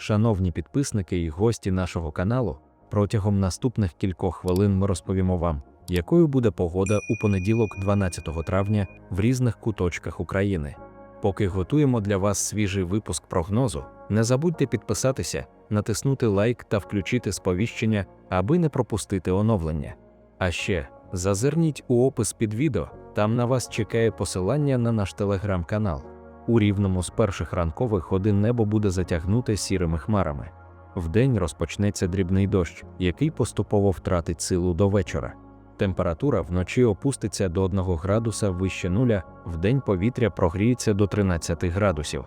Шановні підписники і гості нашого каналу, протягом наступних кількох хвилин ми розповімо вам, якою буде погода у понеділок, 12 травня, в різних куточках України. Поки готуємо для вас свіжий випуск прогнозу, не забудьте підписатися, натиснути лайк та включити сповіщення, аби не пропустити оновлення. А ще зазирніть у опис під відео, там на вас чекає посилання на наш телеграм-канал. У рівному з перших ранкових годин небо буде затягнуте сірими хмарами. Вдень розпочнеться дрібний дощ, який поступово втратить силу до вечора. Температура вночі опуститься до 1 градуса вище нуля, вдень повітря прогріється до 13 градусів.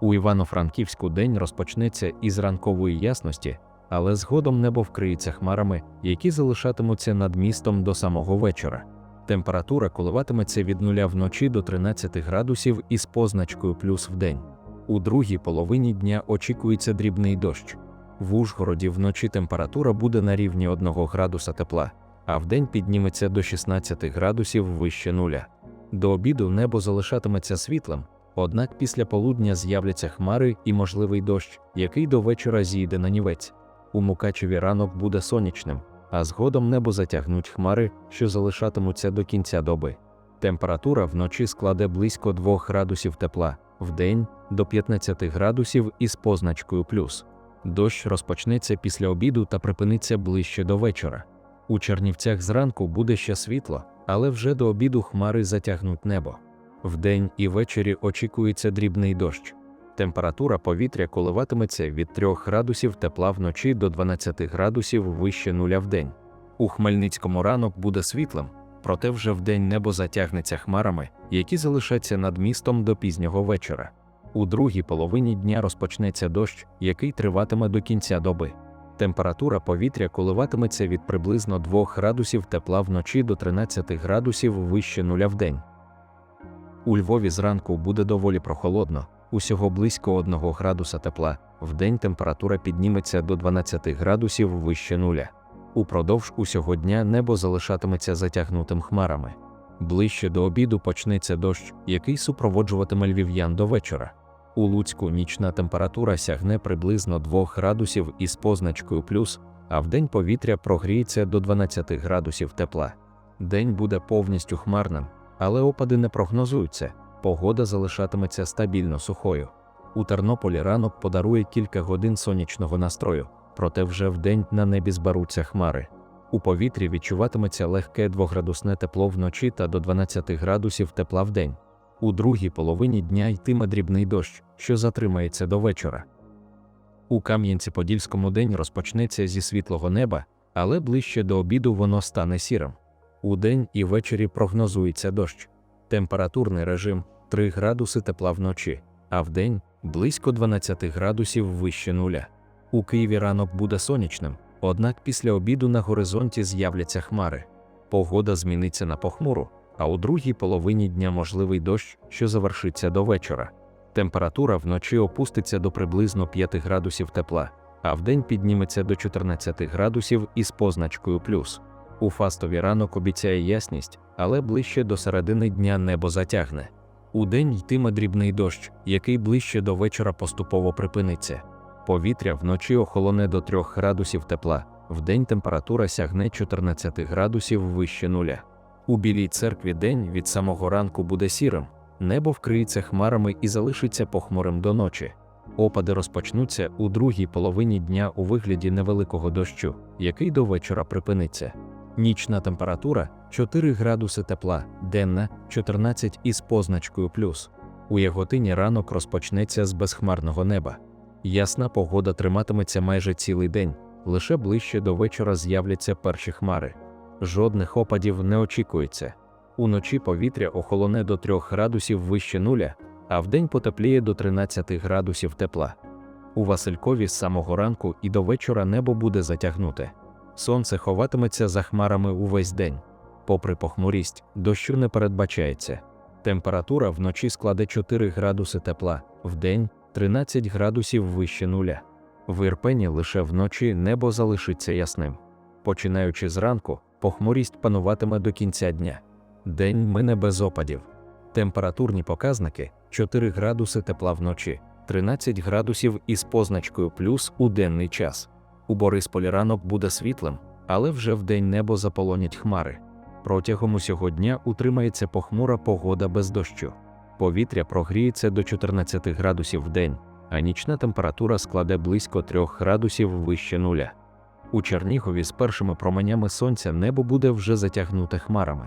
У Івано-Франківську день розпочнеться із ранкової ясності, але згодом небо вкриється хмарами, які залишатимуться над містом до самого вечора. Температура коливатиметься від нуля вночі до 13 градусів із позначкою плюс вдень. У другій половині дня очікується дрібний дощ. В Ужгороді вночі температура буде на рівні 1 градуса тепла, а вдень підніметься до 16 градусів вище нуля. До обіду небо залишатиметься світлим, однак після полудня з'являться хмари і можливий дощ, який до вечора зійде на нівець. У Мукачеві ранок буде сонячним, а згодом небо затягнуть хмари, що залишатимуться до кінця доби. Температура вночі складе близько 2 градусів тепла, вдень до 15 градусів із позначкою плюс. Дощ розпочнеться після обіду та припиниться ближче до вечора. У Чернівцях зранку буде ще світло, але вже до обіду хмари затягнуть небо. Вдень і ввечері очікується дрібний дощ. Температура повітря коливатиметься від 3 градусів тепла вночі до 12 градусів вище нуля вдень. У Хмельницькому ранок буде світлим, проте вже вдень небо затягнеться хмарами, які залишаться над містом до пізнього вечора. У другій половині дня розпочнеться дощ, який триватиме до кінця доби. Температура повітря коливатиметься від приблизно 2 градусів тепла вночі до 13 градусів вище нуля вдень. У Львові зранку буде доволі прохолодно, усього близько 1 градуса тепла, вдень температура підніметься до 12 градусів вище нуля. Упродовж усього дня небо залишатиметься затягнутим хмарами. Ближче до обіду почнеться дощ, який супроводжуватиме львів'ян до вечора. У Луцьку нічна температура сягне приблизно 2 градусів із позначкою плюс, а вдень повітря прогріється до 12 градусів тепла. День буде повністю хмарним, але опади не прогнозуються, погода залишатиметься стабільно сухою. У Тернополі ранок подарує кілька годин сонячного настрою, проте вже вдень на небі зберуться хмари. У повітрі відчуватиметься легке двоградусне тепло вночі та до 12 градусів тепла вдень. У другій половині дня йтиме дрібний дощ, що затримається до вечора. У Кам'янці-Подільському день розпочнеться зі світлого неба, але ближче до обіду воно стане сірим. У день і ввечері прогнозується дощ. Температурний режим 3 градуси тепла вночі, а вдень близько 12 градусів вище нуля. У Києві ранок буде сонячним, однак після обіду на горизонті з'являться хмари. Погода зміниться на похмуру, а у другій половині дня можливий дощ, що завершиться до вечора. Температура вночі опуститься до приблизно 5 градусів тепла, а вдень підніметься до 14 градусів із позначкою плюс. У фастові ранок обіцяє ясність, але ближче до середини дня небо затягне. У день йтиме дрібний дощ, який ближче до вечора поступово припиниться. Повітря вночі охолоне до 3 градусів тепла, вдень температура сягне 14 градусів вище нуля. У Білій церкві день від самого ранку буде сірим, небо вкриється хмарами і залишиться похмурим до ночі. Опади розпочнуться у другій половині дня у вигляді невеликого дощу, який до вечора припиниться. Нічна температура 4 градуси тепла, денна 14 із позначкою плюс. У Яготині ранок розпочнеться з безхмарного неба. Ясна погода триматиметься майже цілий день, лише ближче до вечора з'являться перші хмари. Жодних опадів не очікується. Уночі повітря охолоне до 3 градусів вище нуля, а вдень потепліє до 13 градусів тепла. У Василькові з самого ранку і до вечора небо буде затягнуте. Сонце ховатиметься за хмарами увесь день. Попри похмурість, дощу не передбачається. Температура вночі складе 4 градуси тепла, вдень 13 градусів вище нуля. В Ірпені лише вночі небо залишиться ясним. Починаючи зранку, похмурість пануватиме до кінця дня. День мине без опадів. Температурні показники 4 градуси тепла вночі, 13 градусів із позначкою плюс у денний час. У Борисполі ранок буде світлим, але вже вдень небо заполонять хмари. Протягом усього дня утримається похмура погода без дощу. Повітря прогріється до 14 градусів в день, а нічна температура складе близько 3 градусів вище нуля. У Чернігові з першими променями сонця небо буде вже затягнуте хмарами.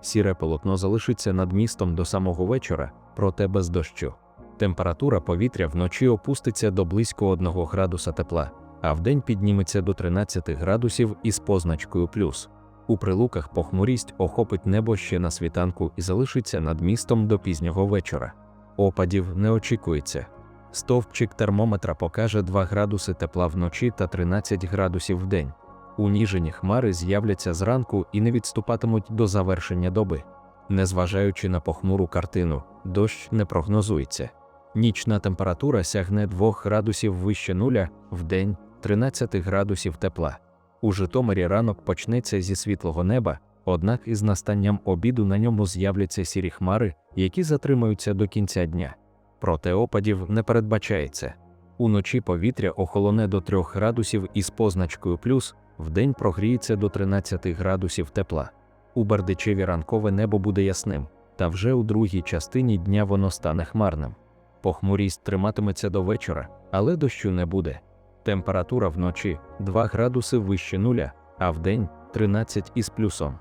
Сіре полотно залишиться над містом до самого вечора, проте без дощу. Температура повітря вночі опуститься до близько 1 градуса тепла, а вдень підніметься до 13 градусів із позначкою плюс. У прилуках похмурість охопить небо ще на світанку і залишиться над містом до пізнього вечора. Опадів не очікується. Стовпчик термометра покаже 2 градуси тепла вночі та 13 градусів вдень. Уніжені хмари з'являться зранку і не відступатимуть до завершення доби. Незважаючи на похмуру картину, дощ не прогнозується. Нічна температура сягне 2 градусів вище нуля, вдень 13 градусів тепла. У Житомирі ранок почнеться зі світлого неба, однак із настанням обіду на ньому з'являться сірі хмари, які затримаються до кінця дня. Проте опадів не передбачається. Уночі повітря охолоне до 3 градусів із позначкою плюс, вдень прогріється до 13 градусів тепла. У Бердичеві ранкове небо буде ясним, та вже у другій частині дня воно стане хмарним. Похмурість триматиметься до вечора, але дощу не буде. Температура вночі 2 градуси вище нуля, а вдень 13 із плюсом.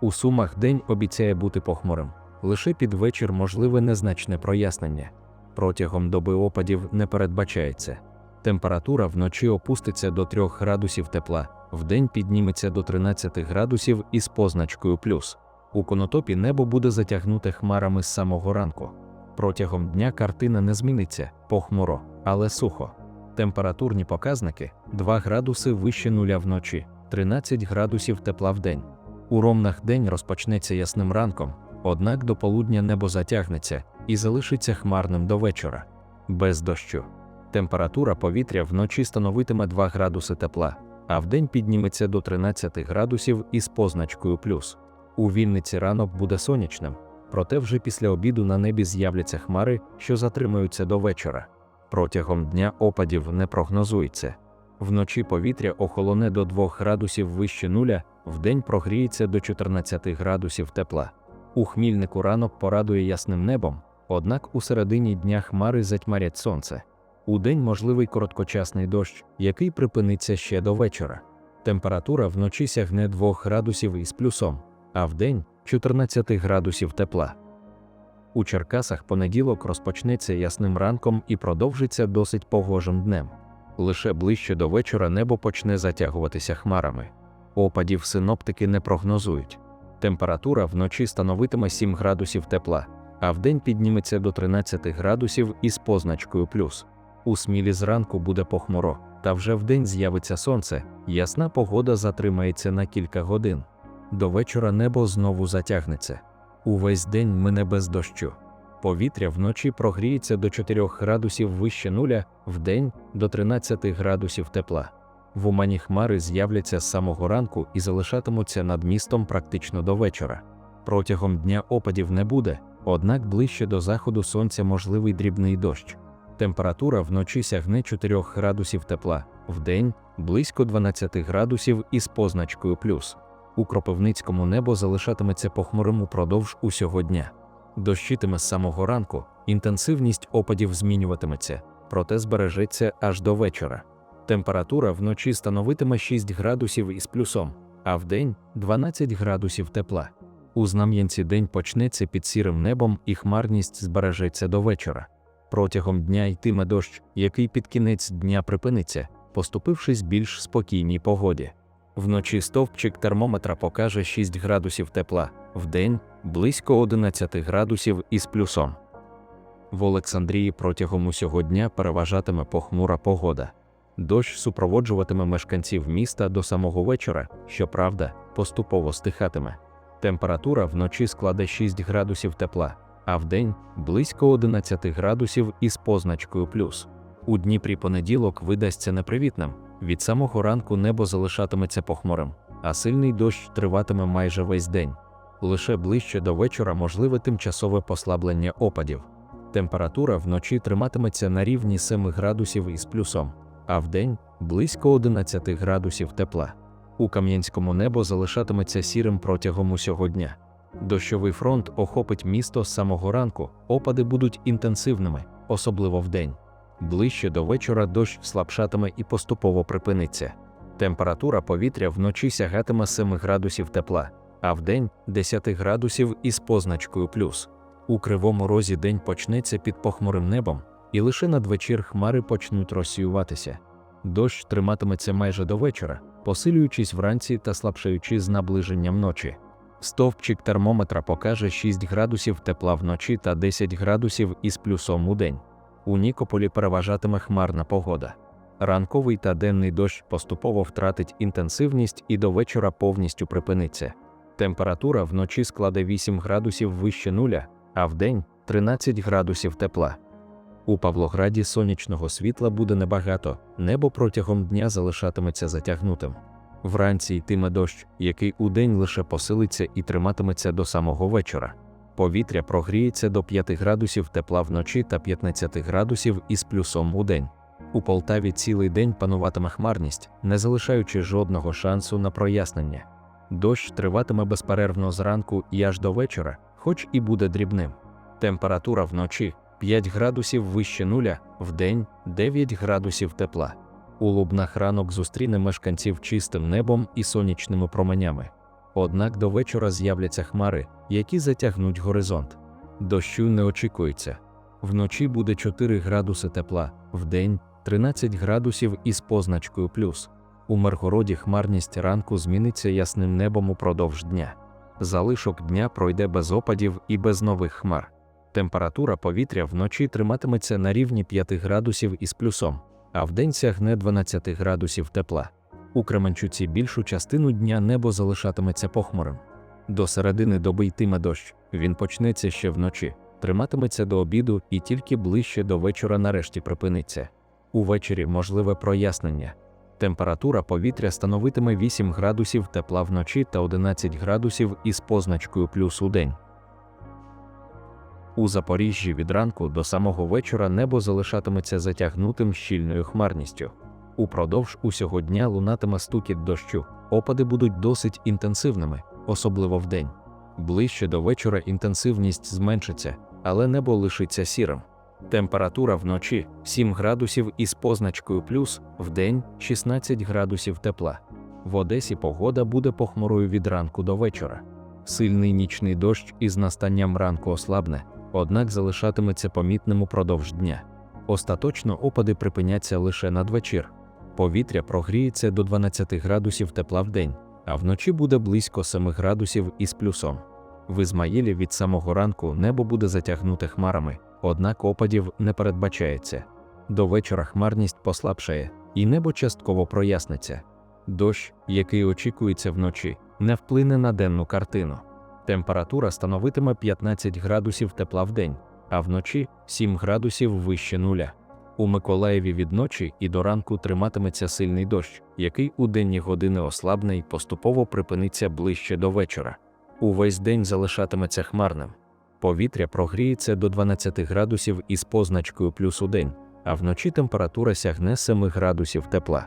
У сумах день обіцяє бути похмурим. Лише під вечір можливе незначне прояснення. Протягом доби опадів не передбачається. Температура вночі опуститься до 3 градусів тепла, вдень підніметься до 13 градусів із позначкою плюс. У конотопі небо буде затягнуте хмарами з самого ранку. Протягом дня картина не зміниться похмуро, але сухо. Температурні показники 2 градуси вище нуля вночі, 13 градусів тепла в день. У ромнах день розпочнеться ясним ранком, однак до полудня небо затягнеться і залишиться хмарним до вечора. Без дощу. Температура повітря вночі становитиме 2 градуси тепла, а вдень підніметься до 13 градусів із позначкою плюс. У Вінниці ранок буде сонячним, проте вже після обіду на небі з'являться хмари, що затримаються до вечора. Протягом дня опадів не прогнозується. Вночі повітря охолоне до 2 градусів вище нуля, вдень прогріється до 14 градусів тепла. У хмільнику ранок порадує ясним небом, однак у середині дня хмари затьмарять сонце. Удень можливий короткочасний дощ, який припиниться ще до вечора. Температура вночі сягне 2 градусів із плюсом, а вдень 14 градусів тепла. У Черкасах понеділок розпочнеться ясним ранком і продовжиться досить погожим днем. Лише ближче до вечора небо почне затягуватися хмарами. Опадів синоптики не прогнозують. Температура вночі становитиме 7 градусів тепла, а вдень підніметься до 13 градусів із позначкою плюс. У смілі зранку буде похмуро, та вже вдень з'явиться сонце, ясна погода затримається на кілька годин. До вечора небо знову затягнеться. Увесь день мине без дощу. Повітря вночі прогріється до 4 градусів вище нуля, вдень до 13 градусів тепла. В умані хмари з'являться з самого ранку і залишатимуться над містом практично до вечора. Протягом дня опадів не буде, однак ближче до заходу сонця можливий дрібний дощ. Температура вночі сягне 4 градусів тепла, вдень близько 12 градусів із позначкою плюс. У Кропивницькому небо залишатиметься похмурим упродовж усього дня. Дощитиме з самого ранку, інтенсивність опадів змінюватиметься, проте збережеться аж до вечора. Температура вночі становитиме 6 градусів із плюсом, а вдень 12 градусів тепла. У Знам'янці день почнеться під сірим небом і хмарність збережеться до вечора. Протягом дня йтиме дощ, який під кінець дня припиниться, поступившись більш спокійній погоді. Вночі стовпчик термометра покаже 6 градусів тепла, вдень близько 11 градусів із плюсом. В Олександрії протягом усього дня переважатиме похмура погода. Дощ супроводжуватиме мешканців міста до самого вечора, щоправда, поступово стихатиме. Температура вночі складе 6 градусів тепла, а вдень близько 11 градусів із позначкою плюс. У Дніпрі понеділок видасться непривітним. Від самого ранку небо залишатиметься похмурим, а сильний дощ триватиме майже весь день. Лише ближче до вечора можливе тимчасове послаблення опадів. Температура вночі триматиметься на рівні 7 градусів із плюсом, а вдень близько 11 градусів тепла. У Кам'янському небо залишатиметься сірим протягом усього дня. Дощовий фронт охопить місто з самого ранку, опади будуть інтенсивними, особливо вдень. Ближче до вечора дощ слабшатиме і поступово припиниться. Температура повітря вночі сягатиме 7 градусів тепла, а вдень 10 градусів із позначкою плюс. У кривому розі день почнеться під похмурим небом, і лише надвечір хмари почнуть розсіюватися. Дощ триматиметься майже до вечора, посилюючись вранці та слабшаючи з наближенням ночі. Стовпчик термометра покаже 6 градусів тепла вночі та 10 градусів із плюсом у день. У Нікополі переважатиме хмарна погода. Ранковий та денний дощ поступово втратить інтенсивність і до вечора повністю припиниться. Температура вночі складе 8 градусів вище нуля, а вдень 13 градусів тепла. У Павлограді сонячного світла буде небагато, небо протягом дня залишатиметься затягнутим. Вранці йтиме дощ, який удень лише посилиться і триматиметься до самого вечора. Повітря прогріється до 5 градусів тепла вночі та 15 градусів із плюсом у день. У Полтаві цілий день пануватиме хмарність, не залишаючи жодного шансу на прояснення. Дощ триватиме безперервно зранку і аж до вечора, хоч і буде дрібним. Температура вночі 5 градусів вище нуля, вдень 9 градусів тепла. У Лубнах ранок зустріне мешканців чистим небом і сонячними променями. Однак до вечора з'являться хмари, які затягнуть горизонт. Дощу не очікується. Вночі буде 4 градуси тепла, вдень 13 градусів із позначкою плюс. У Миргороді хмарність ранку зміниться ясним небом упродовж дня. Залишок дня пройде без опадів і без нових хмар. Температура повітря вночі триматиметься на рівні 5 градусів із плюсом, а вдень сягне 12 градусів тепла. У Кременчуці більшу частину дня небо залишатиметься похмурим. До середини доби йтиме дощ, він почнеться ще вночі, триматиметься до обіду і тільки ближче до вечора нарешті припиниться. Увечері можливе прояснення. Температура повітря становитиме 8 градусів тепла вночі та 11 градусів із позначкою плюс у день. У Запоріжжі від ранку до самого вечора небо залишатиметься затягнутим щільною хмарністю. Упродовж усього дня лунатиме стукіт дощу, опади будуть досить інтенсивними, особливо вдень. Ближче до вечора інтенсивність зменшиться, але небо лишиться сірим. Температура вночі 7 градусів із позначкою плюс, вдень 16 градусів тепла. В Одесі погода буде похмурою від ранку до вечора. Сильний нічний дощ із настанням ранку ослабне, однак залишатиметься помітним упродовж дня. Остаточно опади припиняться лише надвечір. Повітря прогріється до 12 градусів тепла в день, а вночі буде близько 7 градусів із плюсом. В Ізмаїлі від самого ранку небо буде затягнуте хмарами, однак опадів не передбачається. До вечора хмарність послабшає, і небо частково проясниться. Дощ, який очікується вночі, не вплине на денну картину. Температура становитиме 15 градусів тепла в день, а вночі 7 градусів вище нуля. У Миколаєві від ночі і до ранку триматиметься сильний дощ, який у денні години ослабне і поступово припиниться ближче до вечора. Увесь день залишатиметься хмарним. Повітря прогріється до 12 градусів із позначкою плюс у день, а вночі температура сягне 7 градусів тепла.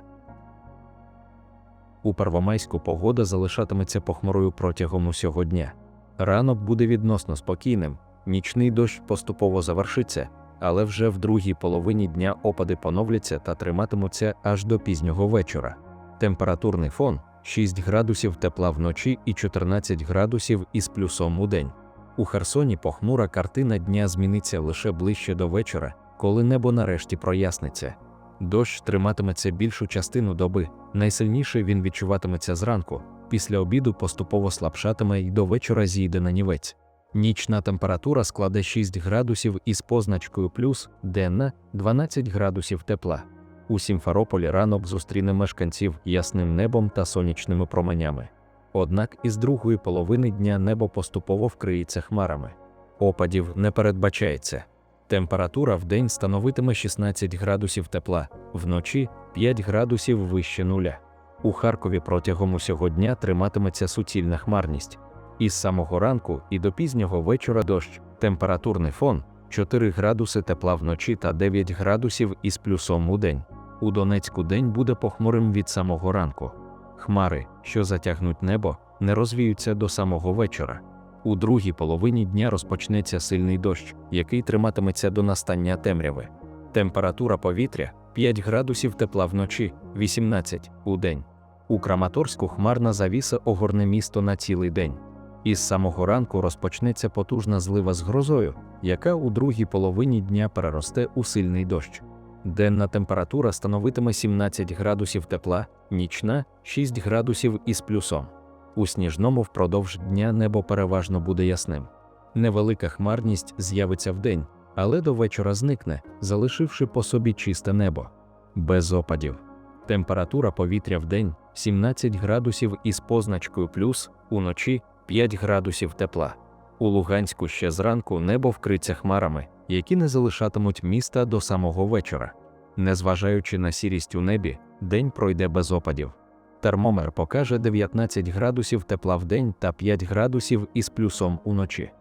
У Первомайську погода залишатиметься похмурою протягом усього дня. Ранок буде відносно спокійним, нічний дощ поступово завершиться, але вже в другій половині дня опади поновляться та триматимуться аж до пізнього вечора. Температурний фон 6 градусів тепла вночі і 14 градусів із плюсом у день. У Херсоні похмура картина дня зміниться лише ближче до вечора, коли небо нарешті проясниться. Дощ триматиметься більшу частину доби, найсильніше він відчуватиметься зранку, після обіду поступово слабшатиме і до вечора зійде на нівець. Нічна температура складе 6 градусів із позначкою плюс, денна 12 градусів тепла. У Сімферополі ранок зустріне мешканців ясним небом та сонячними променями. Однак із другої половини дня небо поступово вкриється хмарами. Опадів не передбачається. Температура в день становитиме 16 градусів тепла, вночі 5 градусів вище нуля. У Харкові протягом усього дня триматиметься суцільна хмарність. Із самого ранку і до пізнього вечора дощ, температурний фон 4 градуси тепла вночі та 9 градусів із плюсом у день. У Донецьку день буде похмурим від самого ранку. Хмари, що затягнуть небо, не розвіються до самого вечора. У другій половині дня розпочнеться сильний дощ, який триматиметься до настання темряви. Температура повітря 5 градусів тепла вночі, 18 у день. У Краматорську хмарна завіса огорне місто на цілий день. Із самого ранку розпочнеться потужна злива з грозою, яка у другій половині дня переросте у сильний дощ. Денна температура становитиме 17 градусів тепла, нічна 6 градусів із плюсом. У сніжному впродовж дня небо переважно буде ясним. Невелика хмарність з'явиться вдень, але до вечора зникне, залишивши по собі чисте небо. Без опадів. Температура повітря вдень 17 градусів із позначкою плюс, уночі 5 градусів тепла. У Луганську ще зранку небо вкриться хмарами, які не залишатимуть міста до самого вечора. Незважаючи на сірість у небі, день пройде без опадів. Термометр покаже 19 градусів тепла в день та 5 градусів із плюсом уночі.